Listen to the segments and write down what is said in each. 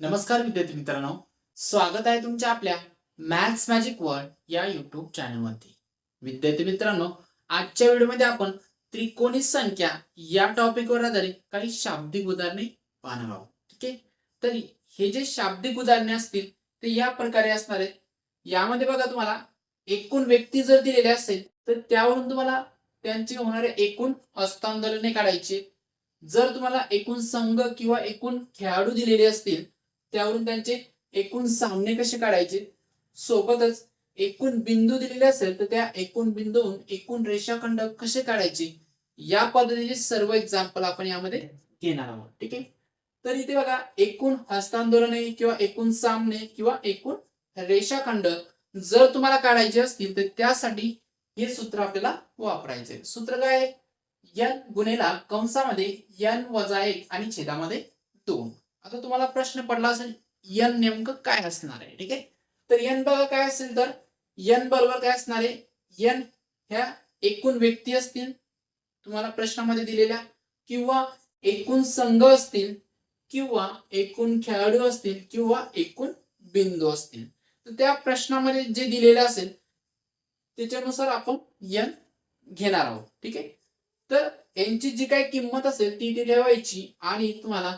नमस्कार विद्यार्थी मित्रांनो. स्वागत आहे तुमच्या आपल्या मॅथ्स मॅजिक वर्ल्ड या युट्यूब चॅनलवरती विद्यार्थी मित्रांनो आजच्या व्हिडिओमध्ये आपण त्रिकोणी संख्या या टॉपिकवर आधारित काही शाब्दिक उदाहरणे पाहणार आहोत. ठीक आहे? तर हे जे शाब्दिक उदाहरणे असतील ते या प्रकारे असणार आहेत. यामध्ये बघा तुम्हाला एकूण व्यक्ती जर दिलेले असेल तर त्यावरून तुम्हाला त्यांचे होणारे एकूण हस्तांदोलने काढायचे. जर तुम्हाला एकूण संघ किंवा एकूण खेळाडू दिलेले असतील त्यावरून त्यांचे एकूण सामने कसे काढायचे? सोबतच एकूण बिंदू दिलेले असेल तर त्या एकूण बिंदूहून एकूण रेषाखंड कसे काढायचे? या पद्धतीचे सर्व एक्झाम्पल आपण यामध्ये घेणार आहोत ठीक आहे? तर इथे बघा एकूण हस्तांदोलने किंवा एकूण सामने किंवा एकूण रेषाखंड जर तुम्हाला काढायचे असतील तर त्यासाठी हे सूत्र आपल्याला वापरायचे सूत्र काय आहे? एन गुन्हेला कंसामध्ये एन वजा एक आणि छेदामध्ये दोन. आता तुम्हाला प्रश्न पडला असेल यन नेमकं काय असणार आहे ठीक आहे? तर यन बघा काय असेल तर यन बरोबर काय असणार आहे? एन ह्या एकूण व्यक्ती असतील तुम्हाला प्रश्नामध्ये दिलेल्या किंवा एकूण संघ असतील किंवा एकूण खेळाडू असतील किंवा एकूण बिंदू असतील. तर त्या प्रश्नामध्ये जे दिलेले असेल त्याच्यानुसार आपण यन घेणार आहोत ठीक आहे? तर यांची जी काही किंमत असेल ती ठेवायची आणि तुम्हाला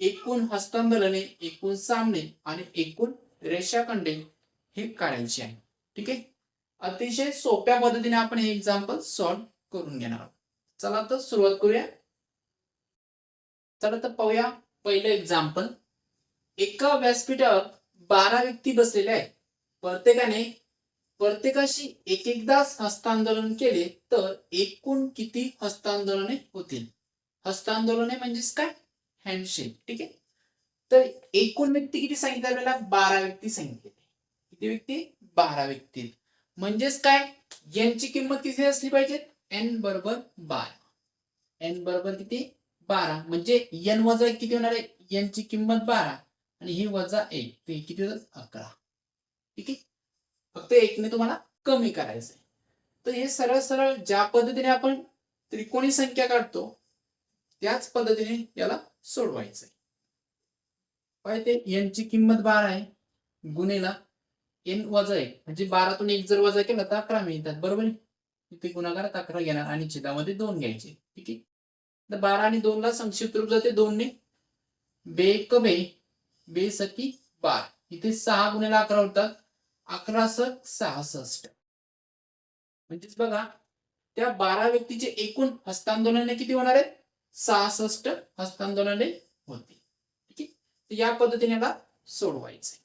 एकूण हस्तांदोलने एकूण सामने आणि एकूण रेषाखंडे हे काढायचे आहे. ठीक आहे? अतिशय सोप्या पद्धतीने आपण हे एक्झाम्पल सॉल्व करून घेणार आहोत. चला तर सुरुवात करूया. चला तर पाहूया पहिलं एक्झाम्पल एका व्यासपीठावर बारा व्यक्ती बसलेल्या आहेत. प्रत्येकाने प्रत्येकाशी एक एकदाच हस्तांदोलन केले तर एकूण किती हस्तांदोलने होतील? हस्तांदोलने म्हणजेच काय? हँडशेक ठीक आहे? तर एकूण व्यक्ती किती सांगितलं आपल्याला? बारा व्यक्ती सांगितले. किती व्यक्ती? बारा व्यक्ती. म्हणजेच काय? यांची किंमत किती असली पाहिजे? एन बरोबर बारा. एन बरोबर किती? बारा. म्हणजे एन वजा एक किती होणार आहे? यांची किंमत बारा. आणि ही वजा एक. ते किती होतात? अकरा. ठीक आहे? फक्त एकने तुम्हाला कमी करायचंय तर हे सरळ सरळ ज्या पद्धतीने आपण त्रिकोणी संख्या काढतो त्याच पद्धतीने याला सोडवायचंय. ते यांची किंमत बारा आहे. गुन्हेला एन वजा एक म्हणजे बारातून एक जर वजा केला तर अकरा मिळतात बरोबर आहे? इथे गुणाकारात अकरा घेणार आणि छेदामध्ये दोन घ्यायचे ठीक आहे? तर बारा आणि दोन ला संक्षिप्त रूप जाते दोनने. बे क बे बे सकी बार. इथे सहा गुन्हेला अकरा होतात. अकरा सक सहासष्ट. म्हणजेच बघा त्या बारा व्यक्तीचे एकूण हस्तांदोलने किती होणार आहेत? सहासष्ट हस्तांदोलने होती. ठीक आहे? तर या पद्धतीने आता सोडवायचे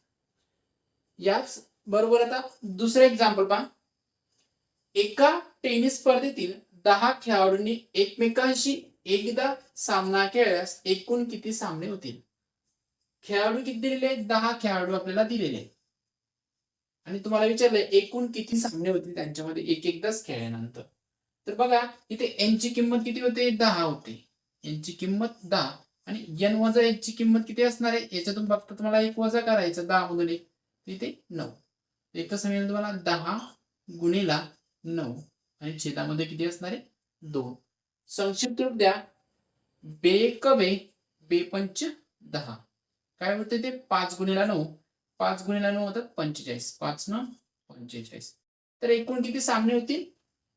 याच बरोबर आता दुसरं एक्झाम्पल पहा. एका टेनिस स्पर्धेतील दहा खेळाडूंनी एकमेकांशी एकदा सामना खेळल्यास एकूण किती सामने होतील? खेळाडू किती दिलेले आहेत? दहा खेळाडू आपल्याला दिलेले आहेत. आणि तुम्हाला विचारलंय एकूण किती सामने होतील त्यांच्यामध्ये? एक एकदाच खेळल्यानंतर. तर बघा इथे यांची किंमत किती होते? दहा होते. यांची किंमत दहा आणि एन वजा यांची किंमत किती असणार आहे? याच्यातून फक्त तुम्हाला एक वजा करायचं दहा मधून एक. तिथे नऊ. एक कसं मिळेल तुम्हाला दहा गुणिला नऊ आणि छेदामध्ये किती असणार आहे? दोन. संक्षिप्त रूप द्या. बे कबे बे बे पंच दहा. काय होते ते? पाच गुणिला नऊ. पाच गुणिला नऊ होतात पंचेचाळीस. पाच न पंचेचाळीस. तर एकूण किती सामने होतील?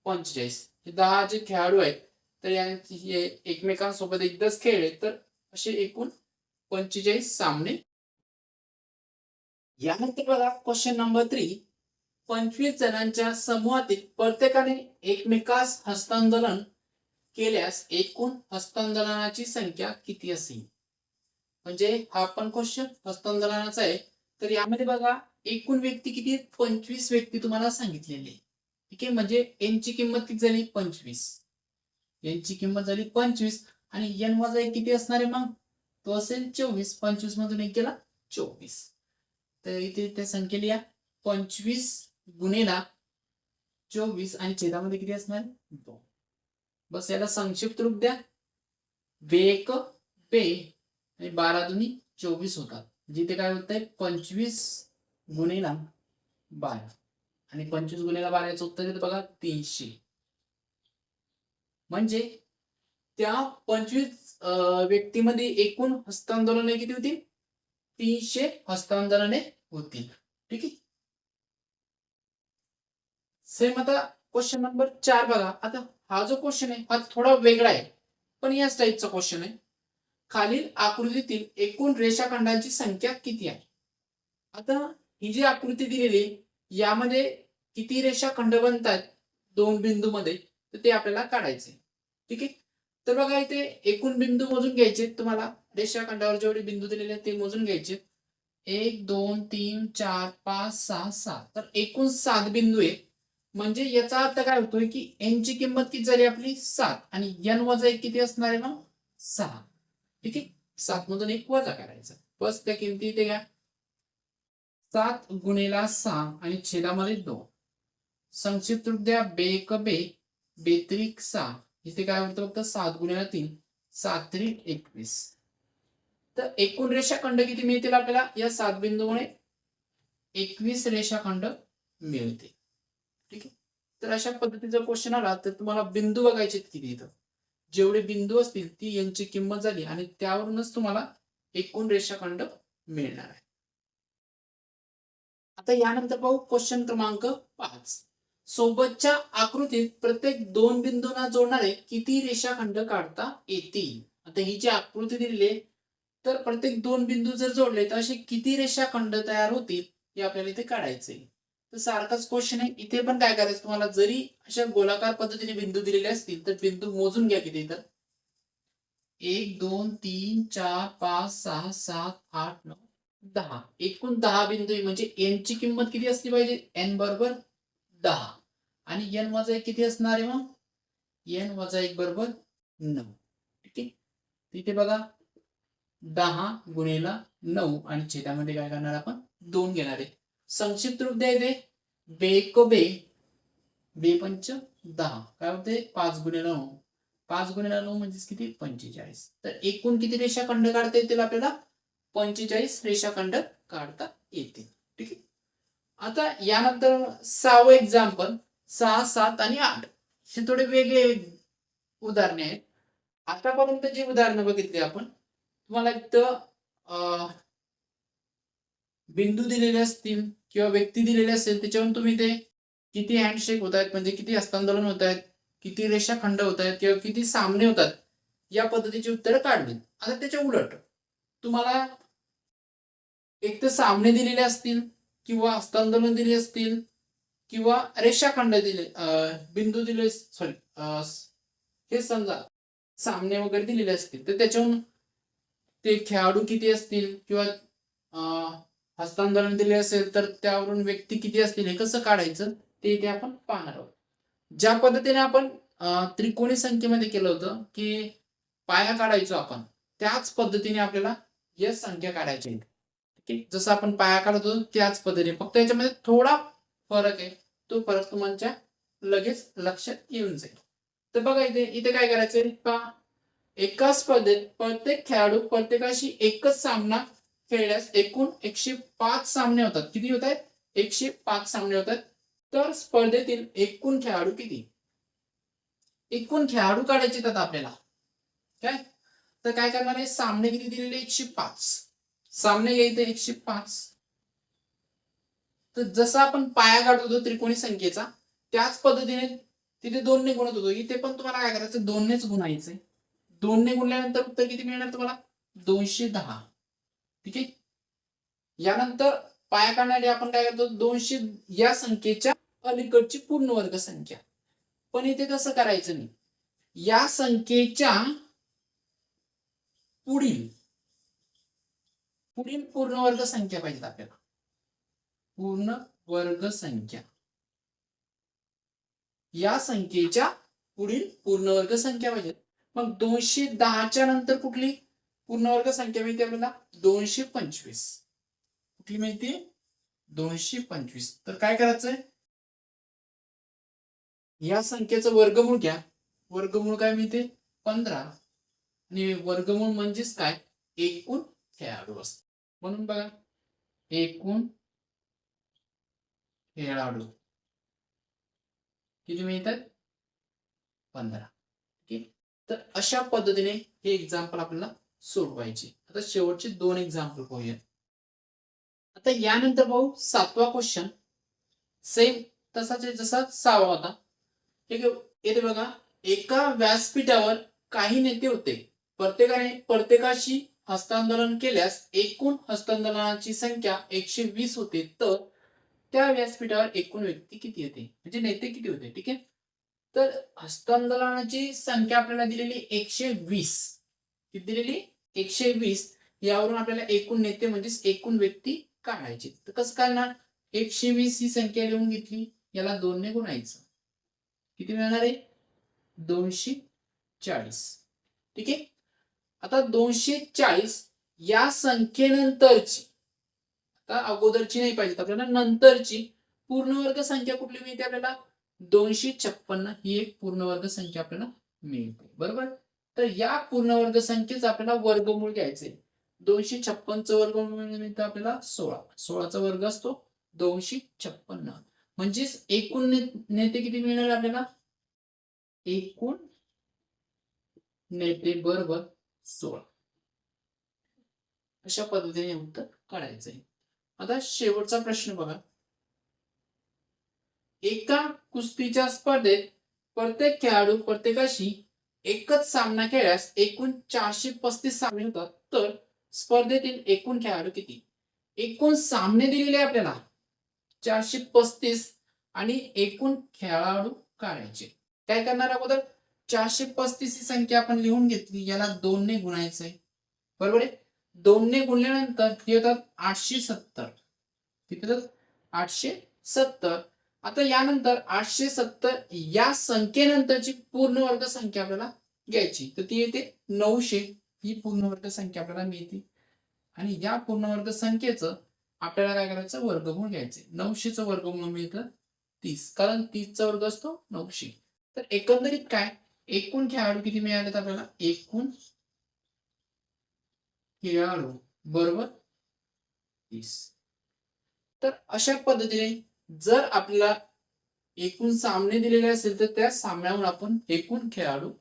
पंचेचाळीस. हे दहा जे खेळाडू आहेत तर या हे एकमेकांसोबत एकदाच खेळले तर असे एकूण पंचेचाळीस सामने. यानंतर बघा क्वेश्चन नंबर थ्री पंचवीस जणांच्या समूहातील प्रत्येकाने एकमेकास हस्तांदोलन केल्यास एकूण हस्तांदोलनाची संख्या किती असेल? म्हणजे हा पण क्वेश्चन हस्तांदोलनाचा आहे. तर यामध्ये बघा एकूण व्यक्ती किती पंचवीस व्यक्ती तुम्हाला सांगितलेली. ठीक आहे? म्हणजे यांची किंमत किती झाली? पंचवीस. यांची किंमत झाली पंचवीस. आणि एन वजा एक किती असणार आहे मग? तो असेल चोवीस. पंचवीस मधून एक केला चोवीस. तर इथे त्या संख्येला या पंचवीस गुणेला चोवीस आणि छेदामध्ये किती असणार? दोन. बस याला संक्षिप्त रूप द्या. बेक पे. बे आणि बारा दोन्ही चोवीस होतात. जिथे काय होत आहे पंचवीस गुणेला बारा. आणि पंचवीस गुणेला बारा याचं उत्तर येतं बघा. तीनशे. म्हणजे त्या पंचवीस व्यक्तीमध्ये एकूण हस्तांदोलने किती होती तीनशे हस्तांदोलने होती ठीक आहे? सेम आता क्वेश्चन नंबर चार बघा. आता हा जो क्वेश्चन आहे हा थोडा वेगळा आहे पण याच टाईपचा क्वेश्चन आहे. खालील आकृतीतील एकूण रेषाखंडांची संख्या किती आहे? आता ही जी आकृती दिलेली यामध्ये किती रेषाखंड बनतात दोन बिंदू मध्ये तर ते आपल्याला काढायचे ठीक आहे? तर बघा इथे एकूण बिंदू मोजून घ्यायचे तुम्हाला. रेषाखंडावर जेवढे बिंदू दिलेले आहेत ते मोजून घ्यायचे एक दोन तीन चार पाच सहा सात. तर एकूण सात बिंदू आहे म्हणजे याचा अर्थ काय होतोय की एन ची किंमत किती झाली आपली? सात. आणि एन वजा एक किती असणार आहे ना सहा. ठीक आहे? सात मधून एक वजा करायचा. बस त्या किमती इथे घ्या. सात गुणेला सहा आणि छेदामध्ये दोन. संक्षिप्त द्या. बेक बे बेत्रिक सहा. इथे काय होतं फक्त सात गुणिला तीन सात त्रिक एकवीस. तर एकूण रेषाखंड किती मिळतील आपल्याला? या सात बिंदूमुळे एकवीस रेषाखंड मिळते ठीक आहे? तर अशा पद्धतीचा क्वेश्चन आला तर तुम्हाला बिंदू बघायचे किती इथं. जेवढे बिंदू असतील ती यांची किंमत झाली आणि त्यावरूनच तुम्हाला एकूण रेषाखंड मिळणार आहे. आता यानंतर पाहू क्वेश्चन क्रमांक पाच. सोबतच्या आकृतीत प्रत्येक दोन बिंदूंना जोडणारे किती रेषाखंड काढता येतील? आता ही जी आकृती दिलेली आहे तर प्रत्येक दोन बिंदू जर जोडले तर असे किती रेषाखंड तयार होतील हे आपल्याला इथे काढायचे तर सारखाच क्वेश्चन आहे. इथे पण काय करायचं? तुम्हाला जरी अशा गोलाकार पद्धतीने बिंदू दिलेले असतील तर बिंदू मोजून घ्या किती तर. एक दोन तीन चार पाच सहा सात आठ नऊ दहा. एकूण दहा बिंदू आहे. म्हणजे एन ची किंमत किती असली पाहिजे? एन बरोबर दहा. आणि एन वजा एक किती असणार आहे मग? एन वजा एक बरोबर नऊ. ठीक आहे? तिथे बघा दहा गुणेला नऊ आणि छेदामध्ये काय करणार आपण? दोन घेणार आहे. संक्षिप्त रूप दे बे को बे. बे पंच दहा. काय होते? पाच गुणेला नऊ. पाच गुणेला नऊ म्हणजेच किती? पंचेचाळीस. तर एकूण किती रेषाखंड काढता येतील आपल्याला? पंचेचाळीस रेषाखंड काढता येतील. ठीक आहे? आता यानंतर सहावं एक्झाम्पल सहा सात आणि आठ. हे थोडे वेगळे उदाहरणे आहेत. आतापर्यंत जी उदाहरणं बघितली आपण तुम्हाला एक तर बिंदू दिलेले असतील किंवा व्यक्ती दिलेली असेल त्याच्यावरून तुम्ही ते किती हँडशेक होत आहेत म्हणजे किती हस्तांदोलन होत आहेत किती रेषाखंड होत आहेत किंवा किती सामने होतात या पद्धतीची उत्तरं काढली. आता त्याच्या उलट तुम्हाला एक तर सामने दिलेले असतील किंवा हस्तांदोलन दिले असतील किंवा रेषाखंड दिले बिंदू दिले सॉरी हे समजा सामने वगैरे दिलेले असतील तर त्याच्याहून ते खेळाडू किती असतील किंवा अं, हस्तांतरण दिले असेल तर त्यावरून व्यक्ती किती असतील हे कसं काढायचं ते इथे आपण पाहणार आहोत. ज्या पद्धतीने आपण त्रिकोणी संख्येमध्ये केलं होतं की पाया काढायचो आपण त्याच पद्धतीने आपल्याला या संख्या काढायच्या ओके जसं आपण पाया काढत होतो त्याच पद्धतीने. फक्त याच्यामध्ये थोडा फरक आहे. तो फरक तुमच्या लगेच लक्षात येऊन जाईल. तर बघा इथे इथे काय करायचंय? पहा एका स्पर्धेत प्रत्येक खेळाडू प्रत्येकाशी एकच सामना खेळल्यास एकूण एकशे पाच सामने होतात. किती होत आहेत एकशे पाच सामने होतात. तर स्पर्धेतील एकूण खेळाडू किती? एकूण खेळाडू काढायचे येतात आपल्याला. काय? तर काय करणार आहे? सामने किती दिलेले? एकशे पाच. सामने घ्यायचे एकशे पाच. तर जसा आपण पाया काढत होतो त्रिकोणी संख्येचा त्याच पद्धतीने तिथे दोनने गुणत होतो. इथे पण तुम्हाला काय करायचं? दोननेच गुणायचंय. दोनने गुणल्यानंतर उत्तर किती मिळणार तुम्हाला? दोनशे दहा. ठीक आहे? यानंतर पाया काढण्यासाठी आपण काय करतो? दोनशे या संख्येच्या अलीकडची पूर्ण वर्ग संख्या. पण इथे कसं करायचं नाही या संख्येच्या पुढील पुढील पूर्ण वर्ग संख्या पाहिजेत आपल्याला. पूर्ण वर्ग संख्या. या संख्येच्या पुढील पूर्ण वर्ग संख्या पाहिजेत. मग दोनशे दहाच्या नंतर कुठली पूर्ण वर्ग संख्या मिळते आपल्याला? दोनशे पंचवीस. कुठली मिळते दोनशे पंचवीस. तर काय करायचंय? या संख्येचं वर्गमूळ घ्या. वर्गमूळ काय मिळते पंधरा. आणि वर्गमूळ म्हणजेच काय? एकूण खेळाडू असत. म्हणून बघा एकूण खेळाडू किती मिळतात? पंधरा. ठीक तर अशा पद्धतीने हे एक्झाम्पल आपल्याला सोडवायचे. आता शेवटचे दोन एक्झाम्पल पाहूया. आता यानंतर पाहू सातवा क्वेश्चन सेम तसाच जसा सहावा होता. ठीक आहे? येते बघा एका व्यासपीठावर काही नेते होते. प्रत्येकाने प्रत्येकाशी हस्तांदोलन केल्यास एकूण हस्तांदोलनाची संख्या एकशे वीस होते. तर त्या व्यासपीठावर एकूण व्यक्ती किती येते म्हणजे नेते किती होते? ठीक आहे? तर हस्तांदोलनाची संख्या आपल्याला दिलेली एकशे वीस. किती दिलेली? एकशे वीस. यावरून आपल्याला एकूण नेते म्हणजेच एकूण व्यक्ती काढायची. तर कसं काढणार? एकशे वीस ही संख्या लिहून घेतली. याला दोनने गुणायचं. किती मिळणार आहे? दोनशे चाळीस. ठीक आहे? आता दोनशे चाळीस या संख्येनंतरची आता अगोदरची नाही पाहिजे आपल्याला नंतरची पूर्णवर्ग संख्या कुठली मिळते आपल्याला? दोनशे छप्पन्न ही एक पूर्णवर्ग संख्या आपल्याला मिळते बरोबर? तर या पूर्णवर्ग संख्येच आपल्याला वर्गमूळ घ्यायचंय. दोनशे छप्पनचं वर्गमूळ मिळतं आपल्याला सोळा सोळाचा वर्ग असतो दोनशे छप्पन्न म्हणजेच एकूण नेते किती मिळणार आपल्याला? एकूण नेते बरोबर सोळा अशा पद्धतीने उत्तर काढायचं आहे. आता शेवटचा प्रश्न बघा. एका कुस्तीच्या स्पर्धेत प्रत्येक खेळाडू प्रत्येकाशी एकच सामना खेळल्यास एकूण चारशे पस्तीस सामने होतात. तर स्पर्धेतील एकूण खेळाडू किती? एकूण सामने दिलेले आपल्याला चारशे पस्तीस आणि एकूण खेळाडू काढायचे. काय करणार अगोदर? चारशे पस्तीस ही संख्या आपण लिहून घेतली याला दोनने गुणायचंय. बरोबर आहे? दोनने गुणल्यानंतर किती होतात? आठशे सत्तर. किती होतात? आठशे सत्तर. आता यानंतर आठशे सत्तर या संख्येनंतरची पूर्ण वर्ग संख्या आपल्याला घ्यायची. तर ती येते नऊशे. ही पूर्ण वर्ग संख्या आपल्याला मिळते. आणि या पूर्ण वर्ग संख्येचं आपल्याला काय करायचं? वर्गमूळ घ्यायचे. नऊशेचं वर्गमूळ मिळतं तीस. कारण तीसचा वर्ग असतो नऊशे. तर एकंदरीत काय? एकूण खेळाडू किती मिळालेत आपल्याला? एकूण खेळाडू. बरोबर? तीस. तर अशा पद्धतीने जर आपल्याला एकूण सामने दिलेले असेल तर त्या सामन्यावर आपण एकूण खेळाडू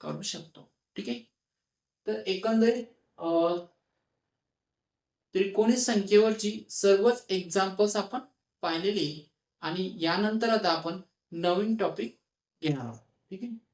करू शकतो. ठीक आहे? तर एकंदरीत अं, त्रिकोणी संख्येवरची सर्वच एक्झाम्पल्स आपण पाहिलेली आणि यानंतर आता आपण नवीन टॉपिक घेणार आहोत. ठीक आहे?